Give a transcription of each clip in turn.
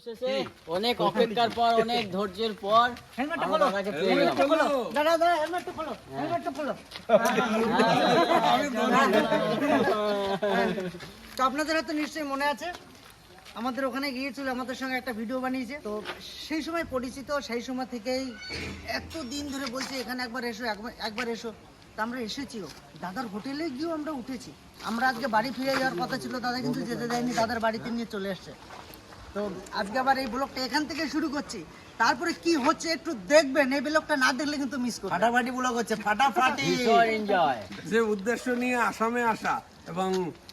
অবশেষে অনেক অপেক্ষার পর অনেক ধৈর্যের পর হেলমেটটা খোলো। দাদাকে পেয়ে গেলাম। হেলমেটটা খোলো দাদা দাদা হেলমেটটা খোলো। হেলমেটটা খোলো। তো আপনাদের হয়তো নিশ্চয়ই মনে আছে আমাদের ওখানে গিয়েছিল আমাদের সঙ্গে একটা ভিডিও বানিয়েছে। তো সেই সময় পরিচিত সেই সময় থেকেই এত দিন ধরে বলছে এখানে একবার এসো একবার একবার এসো। তা আমরা এসেছিও। দাদার হোটেলে গিয়েও আমরা উঠেছি। আমরা আজকে বাড়ি ফিরে যাওয়ার কথা ছিল দাদা কিন্তু যেতে দেয়নি দাদার বাড়িতে নিয়ে চলে এসছে। তো আজকে আবার এই ব্লগটা এখান থেকে শুরু করছি। তারপরে কি হচ্ছে একটু দেখবেন এই ব্লগটা না দেখলে কিন্তু মিস করবেন। ফাটাফাটি ব্লগ হচ্ছে ফাটাফাটি। এনজয় যে উদ্দেশ্য নিয়ে আসামে আসা এবং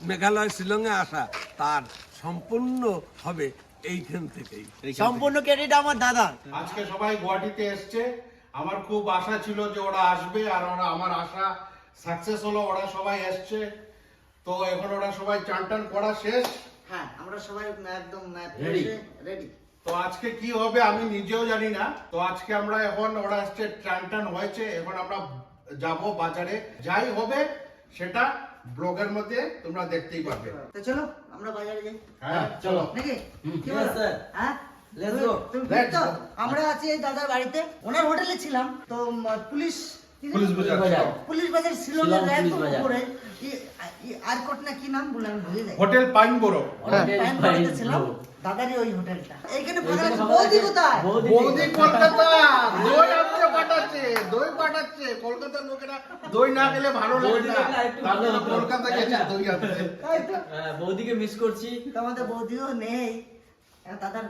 মেঘালয় শিলংয়ে আসা তার সম্পূর্ণ হবে এইখান থেকেই। সম্পূর্ণ ক্রেডিট আমার দাদা। আজকে সবাই গুয়াহাটিতে এসছে। আমার খুব আশা ছিল যে ওরা আসবে আর ওরা আমার আশা সাকসেস হলো ওরা সবাই এসছে। তো এখন ওরা সবাই চান টান করা শেষ। হ্যাঁ আমরা সবাই একদম? রেডি তো আজকে কি হবে আমি নিজেও জানি না তো আজকে আমরা এখন ওরা এসছে টান টান হয়েছে এখন আমরা যাব বাজারে যাই হবে সেটা ব্লগের মধ্যে তোমরা দেখতেই পাবে তো চলো আমরা বাজারে যাই হ্যাঁ চলো নাকি কি বলো? sir. হ্যাঁ তো? go. আমরা আছি এই দাদার বাড়িতে ওনার হোটেলে ছিলাম তো পুলিশ? পুলিশ বাজার বাজার। পুলিশ বাজার শিলংয়ের শিলং পুলিশ একদম বাজার। উপরে। ই- ই- না কি নাম? বলে আমি ভুলে যাই। হোটেল পাইন বড় প্যান বাড়িতে ছিলাম দাদারই ওই হোটেলটা। এইখানে ফাঁকা বৌদি কোথায়? বৌদি কলকাতা। দই আনতে পাঠাচ্ছে দই পাঠাচ্ছে। কলকাতার লোকেরা দই না গেলে ভালো লাগে না। কলকাতা গেছে দই আনতে। তাই তো? হ্যাঁ, বৌদিকে মিস করছি। তো আমাদের বৌদিও নেই। আর দাদার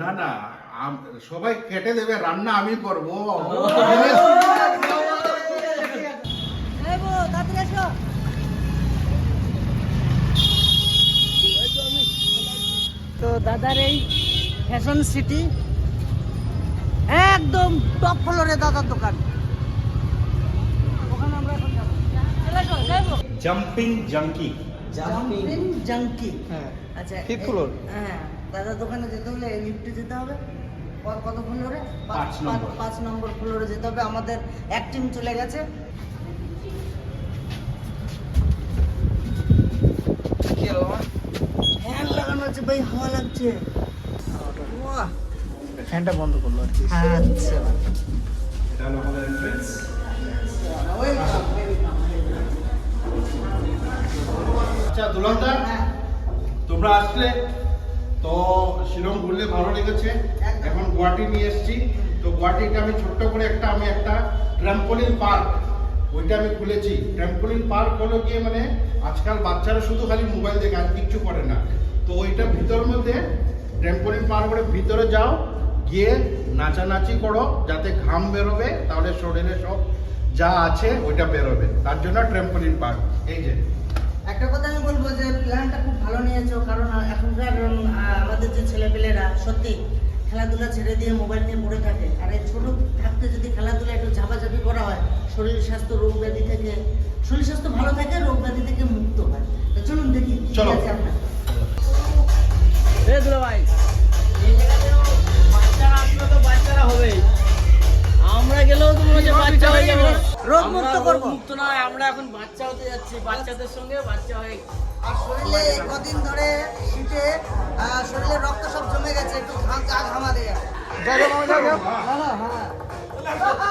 না না সবাই কেটে দেবে রান্না আমি করব। তো দাদার এই ফ্যাশন সিটি একদম টপ ফ্লোরে দাদার দোকান। জাম্পিং জাঙ্কি জাম্পিং জাঙ্কি আচ্ছা ফিফথ ফ্লোর হ্যাঁ দাদার দোকানে যেতে হলে লিফটে যেতে হবে। ক- কত ফ্লোরে? পাঁচ নম্বর। পাঁচ নম্বর ফ্লোরে যেতে হবে। আমাদের এক টিম চলে গেছে। ফ্যান লাগানো আছে ভাই হাওয়া লাগছে। ফ্যানটা বন্ধ করল আর কি। আচ্ছা। এটা হলো আমাদের এন্ট্রেন্স আচ্ছা দুলালদা, তোমরা আসলে তো শিলং ঘুরলে ভালো লেগেছে। এখন গুয়াহাটি নিয়ে এসেছি। তো গুয়াহাটিতে আমি ছোট্ট করে একটা, আমি একটা ট্রাম্পোলিন পার্ক ওইটা আমি খুলেছি। ট্রাম্পোলিন পার্ক হলো গিয়ে মানে আজকাল বাচ্চারা শুধু খালি মোবাইল দেখে, আর কিচ্ছু করে না। তো ওইটা ভিতর মধ্যে ট্রাম্পোলিন পার্ক করে ভিতরে যাও, গিয়ে নাচানাচি করো, যাতে ঘাম বেরোবে, তাহলে শরীরে সব যা আছে, ওইটা বেরোবে। তার জন্য ট্রাম্পোলিন পার্ক এই যে একটা কথা আমি বলব যে প্ল্যানটা খুব ভালো নিয়েছো কারণ এখনকার আমাদের যে ছেলেপেলেরা সত্যি খেলাধুলা ছেড়ে দিয়ে মোবাইল নিয়ে পড়ে থাকে। আর এই ছোট থাকতে যদি খেলাধুলা একটু ঝাপাঝাপি করা হয় শরীর স্বাস্থ্য রোগ ব্যাধি থেকে শরীর স্বাস্থ্য ভালো থাকে রোগ ব্যাধি থেকে মুক্ত হয়। তো চলুন দেখি আছে আপনার। এ ভাই এই বাচ্চারা আসলে তো বাচ্চারা হবেই। আমরা গেলেও তো মনে হচ্ছে বাচ্চা হয়ে যাব। রোগ মুক্ত করব। মুক্ত নয় আমরা এখন বাচ্চা হতে যাচ্ছি বাচ্চাদের সঙ্গে বাচ্চা হয়ে আর শরীরে এই কদিন ধরে শীতে শরীরে রক্ত সব জমে গেছে একটু ঘাম গা ঘামা হ্যাঁ চলো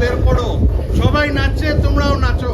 বের করো। সবাই নাচছে তোমরাও নাচো।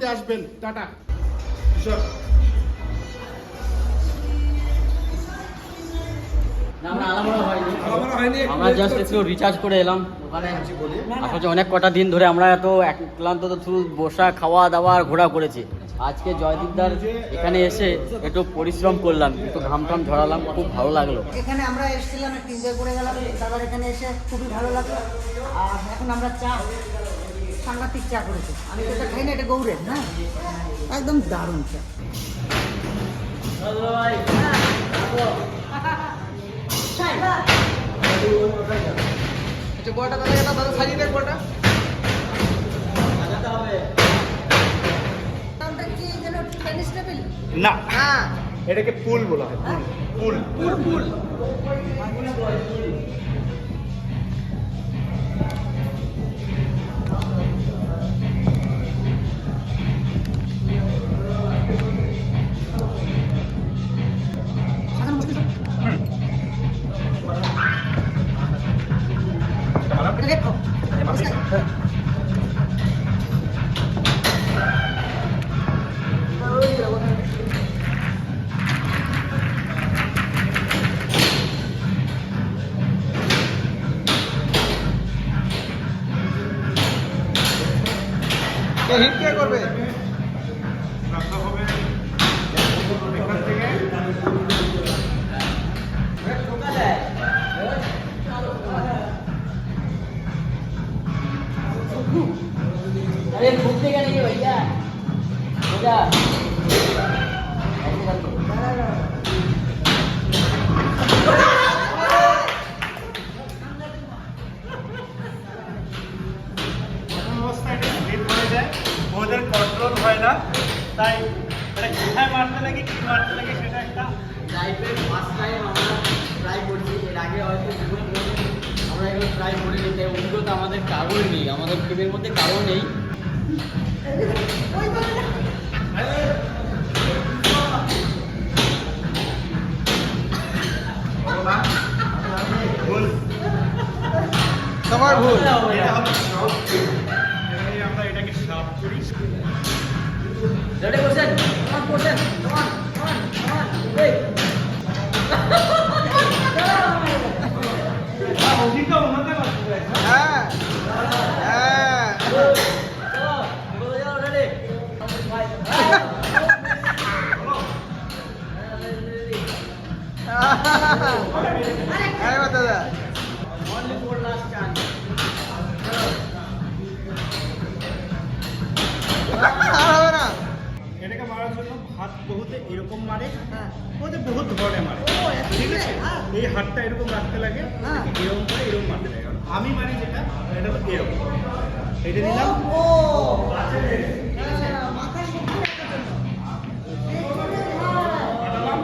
মধ্যে আসবেন। টাটা। আমরা আমার হয়নি। জাস্ট একটু রিচার্জ করে এলাম। ওখানে আসলে অনেক কটা দিন ধরে আমরা এত এক ক্লান্ত তো শুধু বসা খাওয়া দাওয়া আর ঘোরা করেছি। আজকে জয়দীপদার এখানে এসে একটু পরিশ্রম করলাম একটু ঘাম টাম ঝরালাম খুব ভালো লাগল। এখানে আমরা এসেছিলাম একটু এনজয় করে গেলাম তারপর এখানে এসে খুবই ভালো লাগল। আর এখন আমরা চা সাংঘাতিক চা করেছি। আমি তো এটা খাই না এটা গৌরের হ্যাঁ একদম দারুণ চা। আচ্ছা বড়টা তাহলে এটা তাহলে সাজিয়ে টেনিস টেবিল না। হ্যাঁ। এটাকে পুল বলা হয় পুল। পুল। ফুল ফুল এটা দেখো কে হিট কে করবে Oh, yeah. এরকম মারে? হ্যাঁ। বহুতে বহুত ধরনের মারে। ঠিক আছে? হ্যাঁ। এই হাতটা এরকম রাখতে লাগে হ্যাঁ। এরকম করে এরকম মারতে লাগে। আমি মারি যেটা এটা এরকম। এটা জন্য। পাঠালাম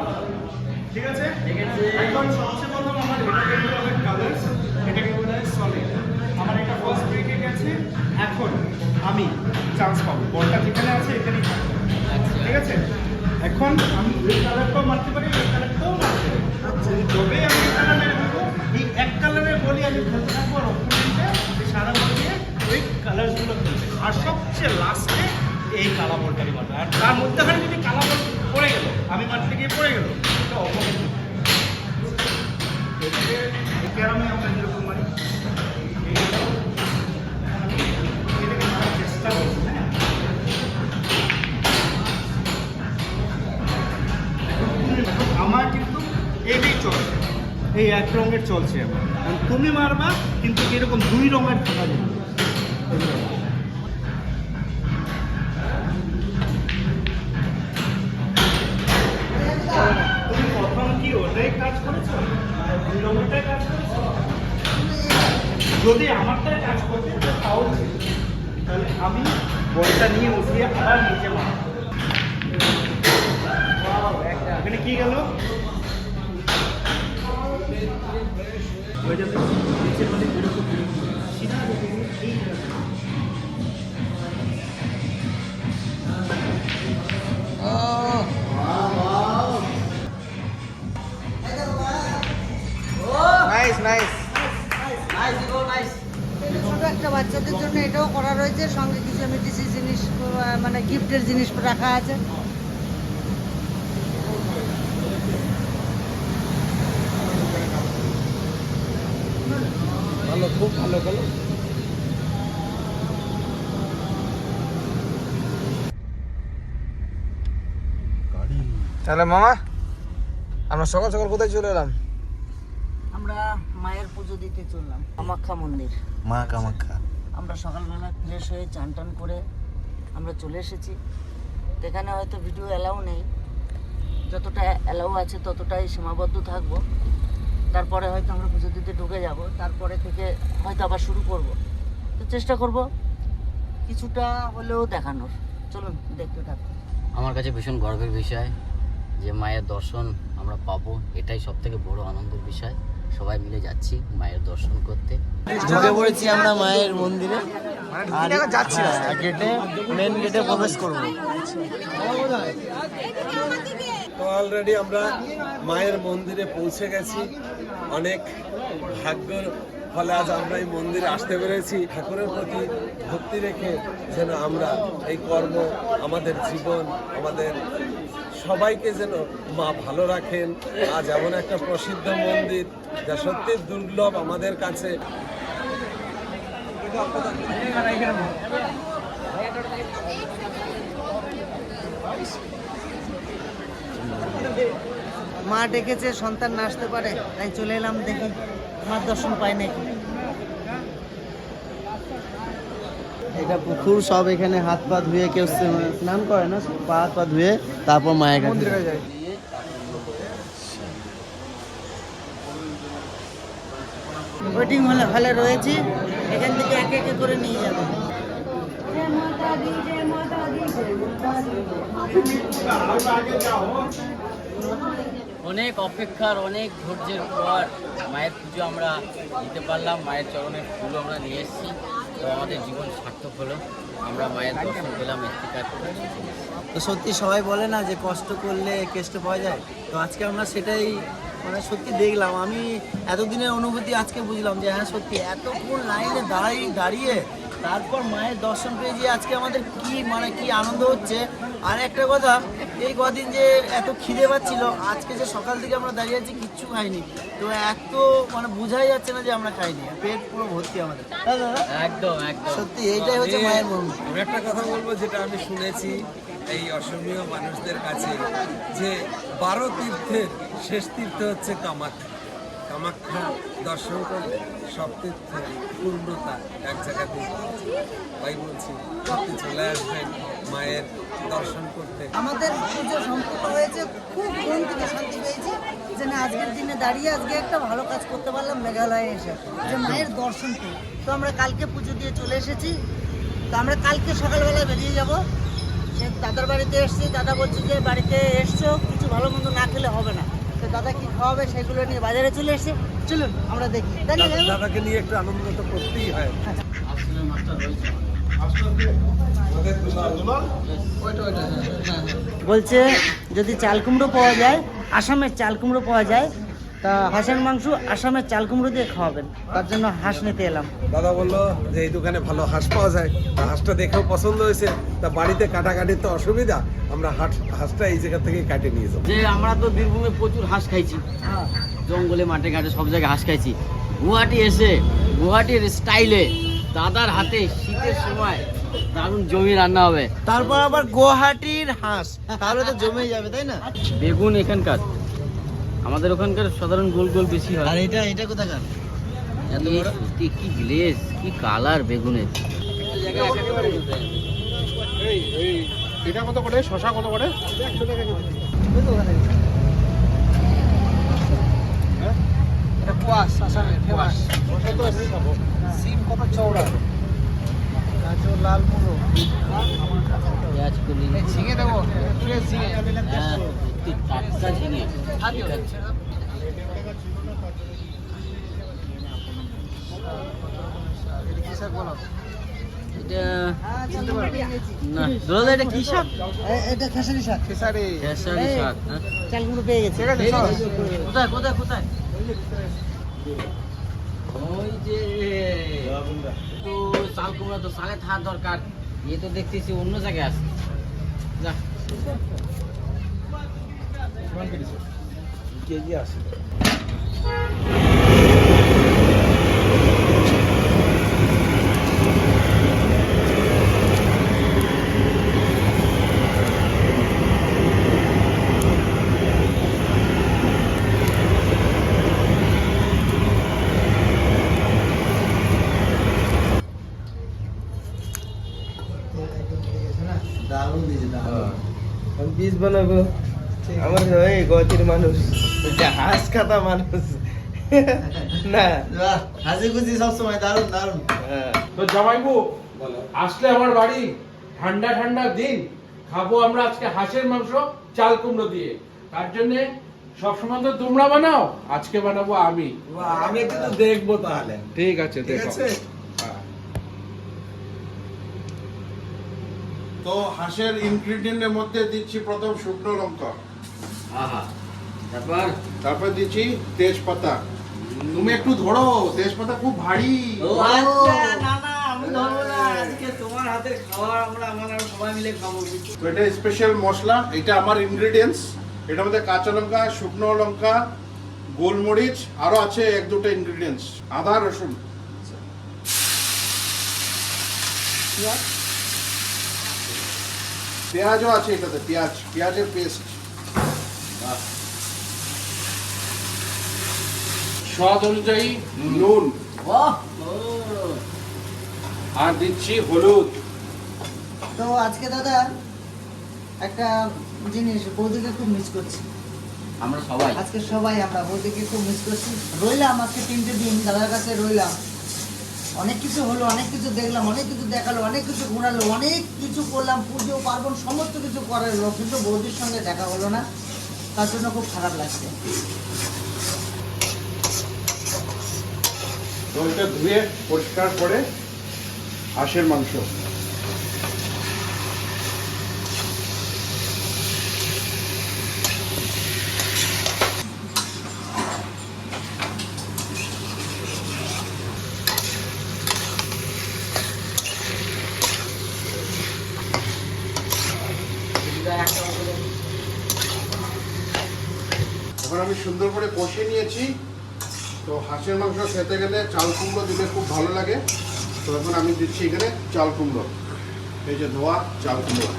ঠিক আছে। আছে? এখন সবচেয়ে প্রথম আমার এটাকে বলা হয় কালার্স এটাকে বলা হয় সলিড আমার এটা ফার্স্ট ব্রেকে গেছে এখন আমি চান্স পাবো। বলটা ঠিক এখন আমি এই কালারটাও মারতে পারি এই কালারটাও মারতে পারি। আমি এই কালার এই এক কালারে বলি আমি খেলতে থাকব আর অপোনেন্টে সারা বল দিয়ে ওই কালারগুলো খেলবে। আর সবচেয়ে লাস্টে এই কালা বলটা আমি আর তার মধ্যে মধ্যেখানে যদি কালা বল পড়ে গেল আমি মারতে গিয়ে পড়ে গেল এটা আমি এক রঙের চলছে এখন আর তুমি মারবা কিন্তু এরকম দুই রঙের থাকা রাখা আছে। ভালো খুব ভালো ভালো তাহলে মামা আমরা সকাল সকাল কোথায় চলে এলাম? আমরা মায়ের পুজো দিতে চললাম কামাখ্যা মন্দির। মা কামাখ্যা। আমরা সকালবেলা ফ্রেশ হয়ে চান টান করে আমরা চলে এসেছি। এখানে হয়তো ভিডিও অ্যালাউ নেই। যতটা অ্যালাউ আছে ততটাই সীমাবদ্ধ থাকব। তারপরে হয়তো আমরা পুজো দিতে ঢুকে যাব। তারপরে থেকে হয়তো আবার শুরু করব। তো চেষ্টা করব কিছুটা হলেও দেখানোর। চলুন, দেখতে থাকুন। আমার কাছে ভীষণ গর্বের বিষয় যে মায়ের দর্শন আমরা পাবো, এটাই সব থেকে বড় আনন্দের বিষয়। সবাই মিলে যাচ্ছি মায়ের দর্শন করতে। ঢুকে পড়েছি আমরা মায়ের মন্দিরে। আর যাচ্ছি গেটে মেন গেটে প্রবেশ করব। তো অলরেডি আমরা মায়ের মন্দিরে পৌঁছে গেছি। অনেক ভাগ্যর ফলে আজ আমরা এই মন্দিরে আসতে পেরেছি। ঠাকুরের প্রতি ভক্তি রেখে যেন আমরা এই কর্ম আমাদের জীবন আমাদের সবাইকে যেন মা ভালো রাখেন। আজ এমন একটা প্রসিদ্ধ মন্দির যা সত্যি দুর্লভ আমাদের কাছে। মা ডেকেছে, সন্তান না আসতে পারে। তাই চলে এলাম দেখি। মার দর্শন পাই নাকি? এটা পুকুর সব এখানে হাত পা ধুয়ে কেউ স্নান- করে না পা হাত পা ধুয়ে তারপর মায়ের কাছে যায়। ওয়েটিং হলে হলে রয়েছি এখান থেকে একে একে করে নিয়ে যাবে। অনেক অপেক্ষার অনেক ধৈর্যের পর মায়ের পুজো আমরা দিতে পারলাম মায়ের চরণের ফুলও আমরা নিয়ে এসেছি। তো আমাদের জীবন সার্থক হলো। আমরা মায়ের দর্শন পেলাম। তো সত্যি সবাই বলে না যে কষ্ট করলে কেষ্ট পাওয়া যায়। তো আজকে আমরা সেটাই মানে সত্যি দেখলাম। আমি এতদিনের অনুভূতি আজকে বুঝলাম যে হ্যাঁ সত্যি এতক্ষণ লাইনে দাঁড়িয়ে দাঁড়িয়ে তারপর মায়ের দর্শন পেয়ে যে আজকে আমাদের কি মানে কি আনন্দ হচ্ছে। আর একটা কথা এই কদিন যে এত খিদে পাচ্ছিল আজকে যে সকাল থেকে আমরা দাঁড়িয়ে আছি কিচ্ছু খাইনি। তো এত মানে বোঝাই যাচ্ছে না যে আমরা খাইনি। পেট পুরো ভর্তি আমাদের। একদম একদম। সত্যি এইটাই হচ্ছে মায়ের মন আমি একটা কথা বলব যেটা আমি শুনেছি এই অসমীয় মানুষদের কাছে যে বারো তীর্থের শেষ তীর্থ হচ্ছে কামাখ্যা। কামাখ্যা দর্শন করলে সব তীর্থের পূর্ণতা এক জায়গাতে তাই বলছি আপনি চলে আসবেন মায়ের দর্শন করতে। আমাদের পুজো সম্পূর্ণ হয়েছে খুব মন থেকে শান্তি পেয়েছি যে না আজকের দিনে দাঁড়িয়ে আজকে একটা ভালো কাজ করতে পারলাম মেঘালয়ে এসে যে মায়ের দর্শন পেয়ে। তো আমরা কালকে পুজো দিয়ে চলে এসেছি। তো আমরা কালকে সকালবেলা বেরিয়ে যাব। সে দাদার বাড়িতে এসেছি। দাদা বলছে যে বাড়িতে এসছো কিছু ভালো মন্দ না খেলে হবে না। দাদা কি খাওয়াবে সেগুলো নিয়ে বাজারে চলে এসে চলুন আমরা দেখি? দাদাকে নিয়ে একটু আনন্দ তো করতেই হয় বলছে যদি চাল কুমড়ো পাওয়া যায় আসামের চাল কুমড়ো পাওয়া যায় তা হাঁসের মাংস আসামের চাল কুমড়ো দিয়ে খাওয়াবেন। তার জন্য হাঁস নিতে এলাম। দাদা বলল যে এই দোকানে ভালো হাঁস পাওয়া যায়। তা হাঁসটা দেখেও পছন্দ হয়েছে। তা বাড়িতে কাটাকাটির তো অসুবিধা। আমরা হাঁস হাঁসটা এই জায়গা থেকে কাটে নিয়ে যাব। যে আমরা তো বীরভূমে প্রচুর হাঁস খাইছি। হ্যাঁ। জঙ্গলে মাঠে ঘাটে সব জায়গায় হাঁস খাইছি। গুয়াহাটি এসে গুয়াহাটির স্টাইলে দাদার হাতে শীতের সময় দারুণ জমি রান্না হবে। তারপর আবার গুয়াহাটির হাঁস। তাহলে তো জমে যাবে তাই না? বেগুন এখানকার। আমাদের ওখানকার সাধারণ গোল গোল বেশি হয়। আর এটা এটা কোথাকার? এত বড়? সত্যি কি গ্লেজ কি কালার বেগুনের। এটা কত করে শশা কত করে এটা কুয়াশ আসামের ফেমাস শশা তো এমনি খাব সিম কত গাজর লাল মুড়ো পেঁয়াজ কলি। ঝিঙে দেবো। ঝিঙে হ্যাঁ সত্যি টাটকা ঝিঙে এটা না দাদা এটা কি শাক এটা খেসারি শাক খেসারি খেসারি শাক হ্যাঁ? চালগুলো পেয়ে গেছে কোথায় কোথায় কোথায় ওই যে তো চাল কুমড়া তো সালে থাকার দরকার এ তো দেখতেছি অন্য জায়গায় আছে যা কেজি আসে দারুণ দিয়েছে দারুণ আমি বীজ বানাবো আমার ওই গতির মানুষ। হাঁস খাতা মানুষ। না। হাসি খুশি সবসময় দারুণ দারুণ। হ্যাঁ। তো জামাইবু আসলে আমার বাড়ি ঠান্ডা ঠান্ডা দিন। খাব আমরা আজকে হাঁসের মাংস চাল কুমড়ো দিয়ে। তার জন্য সবসময় তো তোমরা বানাও আজকে বানাবো আমি। আমি একটু দেখব তাহলে। ঠিক আছে ঠিক দেখো। আছে? হ্যাঁ। তো হাঁসের ইনগ্রিডিয়েন্টের মধ্যে দিচ্ছি প্রথম শুকনো লঙ্কা। তারপর? তারপর দিচ্ছি তেজপাতা। তুমি একটু ধরো তেজপাতা খুব ভারী। আচ্ছা না না আমি ধরবো না। আজকে তোমার হাতের খাবার আমরা আমরা সবাই মিলে খাব। তো এটা স্পেশাল মশলা এটা আমার ইনগ্রিডিয়েন্টস এটার মধ্যে কাঁচা লঙ্কা শুকনো লঙ্কা গোলমরিচ আরও আছে এক দুটো ইনগ্রিডিয়েন্টস আদা রসুন। পেঁয়াজও আছে এটাতে পেঁয়াজ পেঁয়াজের পেস্ট স্বাদ অনুযায়ী নুন। আর দিচ্ছি হলুদ। তো আজকে দাদা একটা জিনিস বৌদিকে খুব মিস করছি। আমরা সবাই। আজকে সবাই আমরা বৌদিকে খুব মিস করছি। রইলাম আজকে তিনটে দিন দাদার কাছে রইলাম। অনেক কিছু হলো অনেক কিছু দেখলাম অনেক কিছু দেখাল অনেক কিছু ঘোরালো অনেক কিছু করলাম পুজো পার্বণ সমস্ত কিছু করার হলো কিন্তু বৌদির সঙ্গে দেখা হলো না। তার জন্য খুব খারাপ লাগছে। দইটা ধুয়ে পরিষ্কার করে হাঁসের মাংস এখন আমি সুন্দর করে কষে নিয়েছি তো হাঁসের মাংস খেতে গেলে চাল কুমড়ো দিলে খুব ভালো লাগে। তো এখন আমি দিচ্ছি এখানে চাল কুমড়ো। এই যে ধোয়া, চাল কুমড়ো।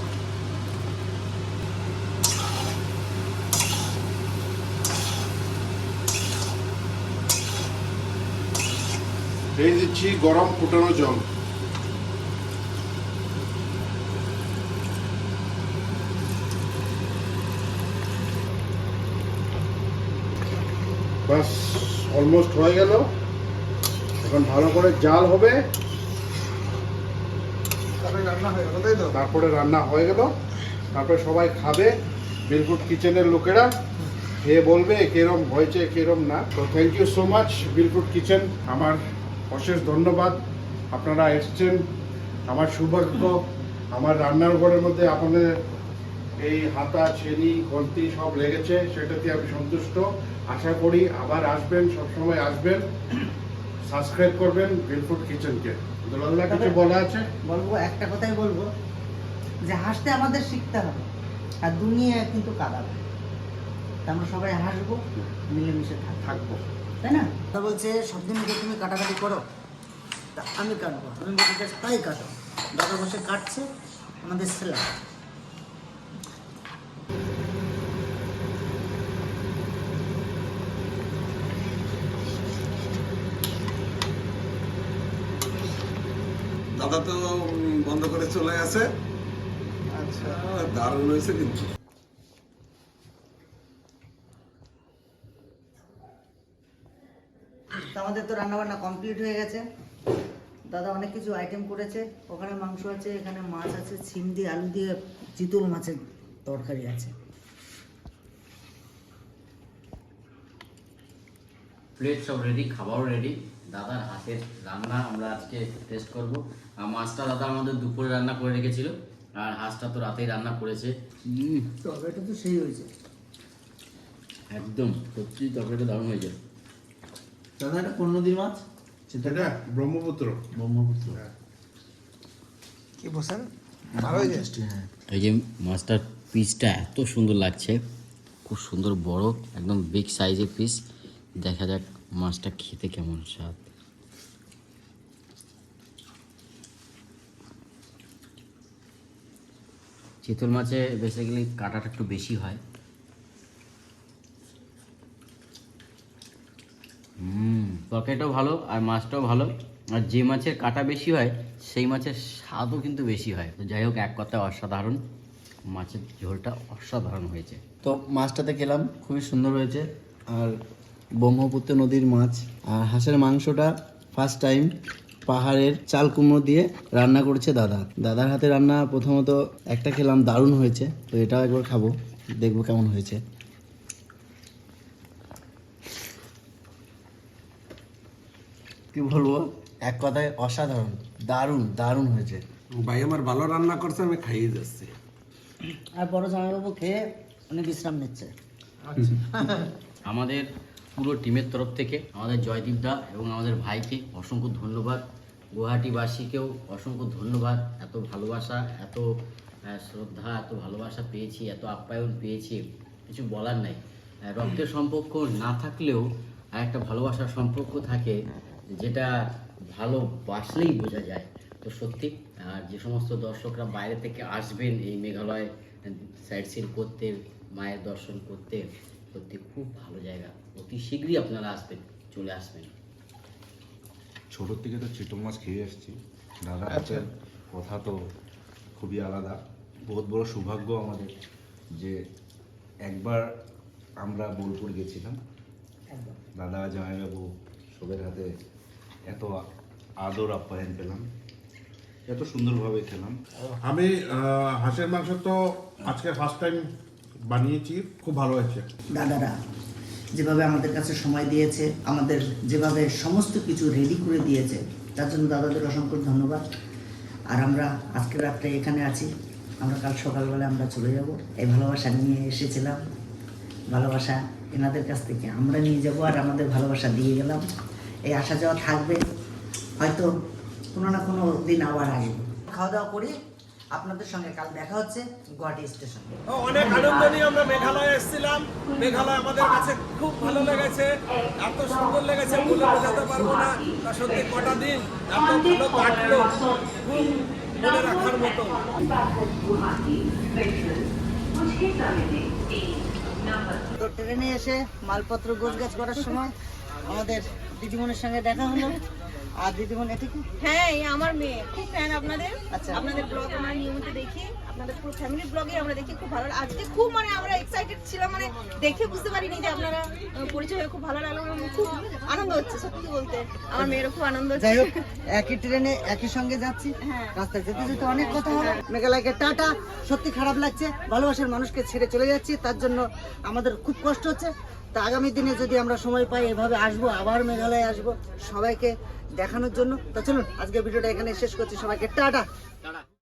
এই দিচ্ছি গরম ফুটানো জল। বাস অলমোস্ট হয়ে গেল। এখন ভালো করে জাল হবে। তারপরে রান্না হয়ে গেল তারপরে সবাই খাবে। বিলকুট কিচেনের লোকেরা খেয়ে বলবে কেরম হয়েছে কেরম না। তো থ্যাংক ইউ সো মাচ বিলকুট কিচেন। আমার অশেষ ধন্যবাদ। আপনারা এসছেন। আমার সৌভাগ্য আমার রান্নার ঘরের মধ্যে আপনাদের এই হাতা ছেনি গন্তি সব লেগেছে। সেটাতে আমি সন্তুষ্ট। আশা করি আবার আসবেন সবসময় আসবেন। সাবস্ক্রাইব করবেন গ্রিনফুড কিচেনকে দুলাল্লা কিছু বলা আছে? বলব একটা কথাই বলব যে হাসতে আমাদের শিখতে হবে আর দুনিয়া কিন্তু কাঁদাবে আমরা সবাই হাসবো মিলেমিশে থাকব। তাই না? তা বলছে সব দিন তুমি কাটাকাটি করো? তা আমি কাটবো আমি বলছি তাই কাটো। দাদা বসে কাটছে আমাদের সেলা দাদা তো বন্ধ করে চলে গেছে। আচ্ছা। দারুণ হয়েছে কিন্তু। তো আমাদের তো রান্নাবান্না কমপ্লিট হয়ে গেছে। দাদা অনেক কিছু আইটেম করেছে। ওখানে মাংস আছে এখানে মাছ আছে ছিম দিয়ে আলু দিয়ে চিতল মাছের তরকারি আছে। প্লেট সব রেডি খাবারও রেডি দাদার হাতের রান্না আমরা আজকে টেস্ট করব। আর মাছটা দাদা আমাদের দুপুরে রান্না করে রেখেছিল। আর হাঁসটা তো রাতেই রান্না করেছে। উম, তরকারিটা তো সেই হয়েছে। একদম সত্যি তরকারিটা দারুণ হয়েছে। দাদা এটা কোন নদীর মাছ? সেটা ব্রহ্মপুত্র। ব্রহ্মপুত্র। কি বসান? হ্যাঁ এই যে মাছটার পিসটা এত সুন্দর লাগছে। খুব সুন্দর বড় একদম বিগ সাইজের পিস দেখা যাক মাছটা খেতে কেমন স্বাদ? চিতল মাছে বেসিক্যালি কাঁটাটা একটু বেশি হয়। তরকারিটাও ভালো আর মাছটাও ভালো। আর যে মাছের কাটা বেশি হয়, সেই মাছের স্বাদও কিন্তু বেশি হয়। তো যাই হোক, এক কথায় অসাধারণ। মাছের ঝোলটা অসাধারণ হয়েছে। তো মাছটাতে খেলাম, খুবই সুন্দর হয়েছে। আর ব্রহ্মপুত্র নদীর মাছ আর হাঁসের মাংসটা ফার্স্ট টাইম পাহাড়ের চাল কুমড়ো দিয়ে রান্না করেছে দাদা। দাদার হাতে রান্না প্রথমত একটা খেলাম দারুণ হয়েছে। তো এটাও একবার খাব দেখব কেমন হয়েছে। কি বলব? এক কথায় অসাধারণ দারুণ দারুণ হয়েছে। ভাই আমার ভালো রান্না করছে আমি খাইয়ে যাচ্ছি। আর বড় জামাইবাবু খেয়ে উনি বিশ্রাম নিচ্ছে। আমাদের পুরো টিমের তরফ থেকে আমাদের জয়দীপ দা এবং আমাদের ভাইকে অসংখ্য ধন্যবাদ। গুয়াহাটিবাসীকেও অসংখ্য ধন্যবাদ। এত ভালোবাসা, এত শ্রদ্ধা, এত ভালোবাসা পেয়েছি, এত আপ্যায়ন পেয়েছি, কিছু বলার নাই। রক্তের সম্পর্ক না থাকলেও আর একটা ভালোবাসার সম্পর্ক থাকে যেটা ভালোবাসলেই বোঝা যায়। তো সত্যি, আর যে সমস্ত দর্শকরা বাইরে থেকে আসবেন এই মেঘালয় সাইড সিন করতে, মায়ের দর্শন করতে, সত্যি খুব ভালো জায়গা। অতি শীঘ্রই আপনারা আসবেন চলে আসবেন। ছোটোর থেকে তো চিতল মাছ খেয়ে এসেছি। দাদার হাতের কথা তো খুবই আলাদা। বহুত বড় সৌভাগ্য আমাদের যে একবার আমরা বোলপুর গেছিলাম। দাদা জামাইবাবু সবের হাতে এত আদর আপ্যায়ন পেলাম। এত সুন্দরভাবে খেলাম। আমি আহ, হাঁসের মাংস তো আজকে ফার্স্ট টাইম বানিয়েছি খুব ভালো হয়েছে। দাদারা যেভাবে আমাদের কাছে সময় দিয়েছে, আমাদের যেভাবে সমস্ত কিছু রেডি করে দিয়েছে, তার জন্য দাদাদের অসংখ্য ধন্যবাদ। আর আমরা আজকে রাত্রে এখানে আছি। আমরা কাল সকালবেলা আমরা চলে যাব। এই ভালোবাসা নিয়ে এসেছিলাম। ভালোবাসা এনাদের কাছ থেকে আমরা নিয়ে যাব আর আমাদের ভালোবাসা দিয়ে গেলাম। এই আসা যাওয়া থাকবে। হয়তো কোনো না কোনো দিন আবার আসব। খাওয়া দাওয়া করি। আপনাদের সঙ্গে কাল দেখা হচ্ছে গুয়াহাটি স্টেশনে। অনেক আনন্দ নিয়ে আমরা মেঘালয় এসেছিলাম। মেঘালয় আমাদের কাছে খুব ভালো লেগেছে। এত সুন্দর লেগেছে বলে বোঝাতে পারব না। তা সত্যি কটা দিন এত ভালো কাটলো খুব মনে রাখার মতো। তো ট্রেনে এসে মালপত্র গোছগাছ করার সময় আমাদের দিদিমণির সঙ্গে দেখা হলো। আর দিদিমণি এটা কি? হ্যাঁ এই আমার মেয়ে। খুব ফ্যান আপনাদের। আচ্ছা। আপনাদের ব্লগ আমরা নিয়মিত দেখি। আপনাদের পুরো ফ্যামিলি ব্লগে আমরা দেখি খুব ভালো। আজকে খুব মানে আমরা এক্সাইটেড ছিলাম মানে দেখে বুঝতে পারিনি যে আপনারা পরিচয় হয়ে খুব ভালো লাগল খুব আনন্দ হচ্ছে সত্যি বলতে। আমার মেয়েরও খুব আনন্দ হচ্ছে। যাই হোক একই ট্রেনে একই সঙ্গে যাচ্ছি। হ্যাঁ। রাস্তায় যেতে যেতে অনেক কথা হলো। মেঘালয়কে টাটা। সত্যি খারাপ লাগছে। ভালোবাসার মানুষকে ছেড়ে চলে যাচ্ছি। তার জন্য আমাদের খুব কষ্ট হচ্ছে। তা আগামী দিনে যদি আমরা সময় পাই এভাবে আসব আবার মেঘালয়ে আসব। সবাইকে দেখানোর জন্য। তা চলুন আজকে ভিডিওটা এখানে শেষ করছি। সবাইকে টাটা।